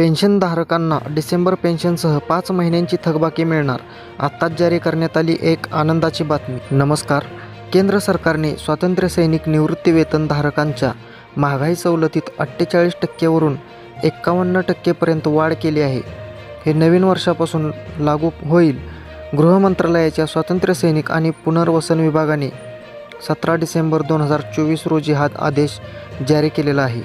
पेन्शनधारकांना डिसेंबर पेन्शनसह पाच महिन्यांची थकबाकी मिळणार आत्ताच जारी करण्यात आली एक आनंदाची बातमी. नमस्कार. केंद्र सरकारने स्वातंत्र्यसैनिक निवृत्तीवेतनधारकांच्या महागाई सवलतीत अठ्ठेचाळीस टक्केवरून एक्कावन्न टक्केपर्यंत वाढ केली आहे. हे नवीन वर्षापासून लागू होईल. गृह मंत्रालयाच्या आणि पुनर्वसन विभागाने सतरा डिसेंबर दोन हजार चोवीस रोजी हा आदेश जारी केलेला आहे.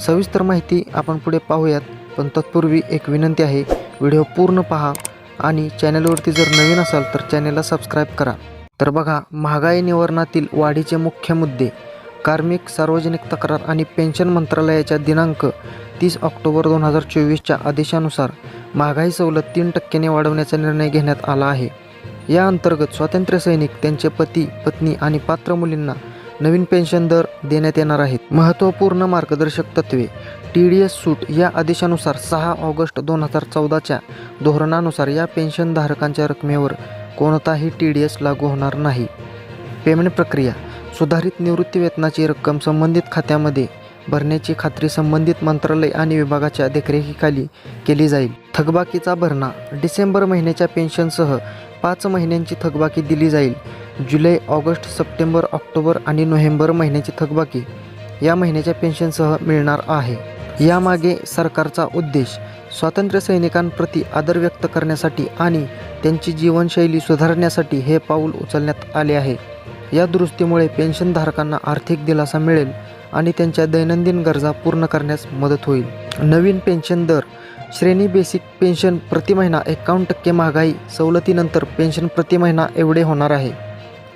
सविस्तर माहिती आपण पुढे पाहूयात. पण तत्पूर्वी एक विनंती आहे व्हिडिओ पूर्ण पहा आणि चॅनलवरती जर नवीन असाल तर चॅनलला सबस्क्राईब करा. तर बघा महागाई निवारणातील वाढीचे मुख्य मुद्दे. कार्मिक सार्वजनिक तक्रार आणि पेन्शन मंत्रालयाच्या दिनांक तीस ऑक्टोबर दोन हजार चोवीसच्या आदेशानुसार महागाई सवलत तीन टक्क्याने वाढवण्याचा निर्णय घेण्यात आला आहे. या अंतर्गत स्वातंत्र्य सैनिक त्यांचे पती पत्नी आणि पात्र मुलींना नवीन पेन्शन दर देण्यात येणार आहेत. महत्त्वपूर्ण मार्गदर्शक तत्वे. टी डी एस सूट या आदेशानुसार सहा ऑगस्ट दोन हजार चौदाच्या धोरणानुसार या पेन्शनधारकांच्या रकमेवर कोणताही टी डी एस लागू होणार नाही. पेमेंट प्रक्रिया. सुधारित निवृत्तीवेतनाची रक्कम संबंधित खात्यामध्ये भरण्याची खात्री संबंधित मंत्रालय आणि विभागाच्या देखरेखीखाली केली जाईल. थकबाकीचा भरणा. डिसेंबर महिन्याच्या पेन्शनसह पाच महिन्यांची थकबाकी दिली जाईल. जुलै ऑगस्ट सप्टेंबर ऑक्टोबर आणि नोव्हेंबर महिन्याची थकबाकी या महिन्याच्या पेन्शनसह मिळणार आहे. यामागे सरकारचा उद्देश स्वातंत्र्य सैनिकांप्रती आदर व्यक्त करण्यासाठी आणि त्यांची जीवनशैली सुधारण्यासाठी हे पाऊल उचलण्यात आले आहे. या दुरुस्तीमुळे पेन्शनधारकांना आर्थिक दिलासा मिळेल आणि त्यांच्या दैनंदिन गरजा पूर्ण करण्यास मदत होईल. नवीन पेन्शन दर श्रेणी बेसिक पेन्शन प्रति महिना एकावन्न टक्के महागाई सवलतीनंतर पेन्शन प्रति महिना एवढे होणार आहे.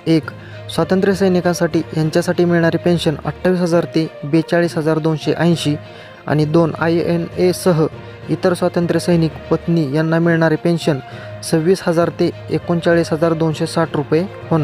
एक. स्वातंत्र्य सैनिकांसाठी यांच्यासाठी मिळणारी पेन्शन अठ्ठावीस हजार ते बेचाळीस हजार दोनशे ऐंशी आणि दोन आय एन एसह इतर स्वातंत्र्य सैनिक पत्नी यांना मिळणारे पेन्शन सव्वीस हजार ते एकोणचाळीस हजार दोनशे साठ रुपये होणार.